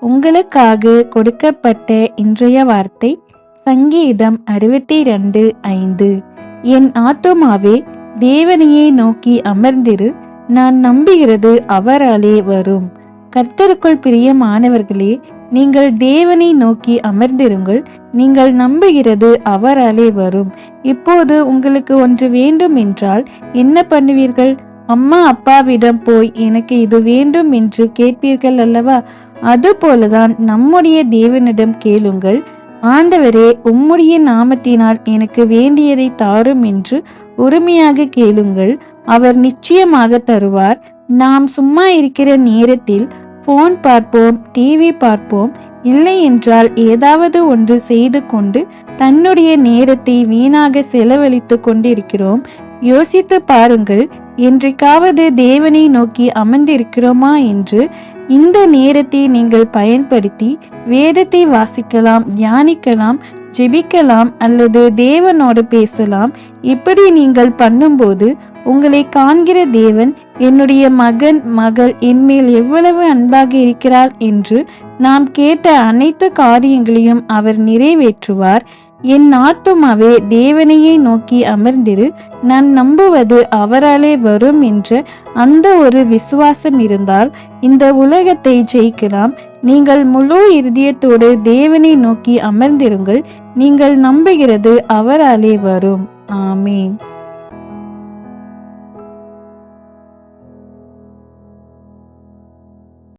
உங்களுக்காக கொடுக்கப்பட்ட இன்றைய வார்த்தை சங்கீதம் அறுபத்தி ரெண்டு ஐந்து. என் ஆத்துமாவே தேவனையே நோக்கி அமர்ந்திரு. நான் நம்புகிறது அவராலே வரும். கர்த்தருக்குள் பிரியமானவர்களே நீங்கள் தேவனை நோக்கி அமர்ந்திருங்கள். நீங்கள் நம்புகிறது அவராலே வரும். இப்போது உங்களுக்கு ஒன்று வேண்டும் என்றால் என்ன பண்ணுவீர்கள்? அம்மா அப்பாவிடம் போய் எனக்கு இது வேண்டும் என்று கேட்பீர்கள் அல்லவா? அதுபோலதான் நம்முடைய தேவனிடம் கேளுங்கள். ஆண்டவரே உம்முடைய நாமத்தினால் எனக்கு வேண்டியதை தாரும் என்று உரிமையாக கேளுங்கள். அவர் நிச்சயமாக தருவார். நாம் சும்மா இருக்கிற நேரத்தில் போன் பார்ப்போம் டிவி பார்ப்போம். இல்லை என்றால் ஏதாவது ஒன்று செய்து கொண்டு தன்னுடைய நேரத்தை வீணாக செலவழித்து கொண்டிருக்கிறோம். யோசித்து பாருங்கள் என்றைக்காவது தேவனை நோக்கி அமர்ந்திருக்கிறோமா என்று இந்த நேரத்தை நீங்கள் பயன்படுத்தி வேதத்தை வாசிக்கலாம் தியானிக்கலாம் ஜெபிக்கலாம் அல்லது தேவனோடு பேசலாம். இப்படி நீங்கள் பண்ணும்போது உங்களை காண்கிற தேவன் என்னுடைய மகன் மகள் என்மேல் எவ்வளவு அன்பாக இருக்கிறார் என்று நாம் கேட்ட அனைத்து காரியங்களையும் அவர் நிறைவேற்றுவார். என் ஆத்துமாவே தேவனையே நோக்கி அமர்ந்திரு. நான் நம்புவது அவராலே வரும் என்ற அந்த ஒரு விசுவாசம் இருந்தால் இந்த உலகத்தை ஜெயிக்கலாம். நீங்கள் முழு இருதயத்தோடு தேவனை நோக்கி அமர்ந்திருங்கள். நீங்கள் நம்புகிறது அவராலே வரும். ஆமேன்.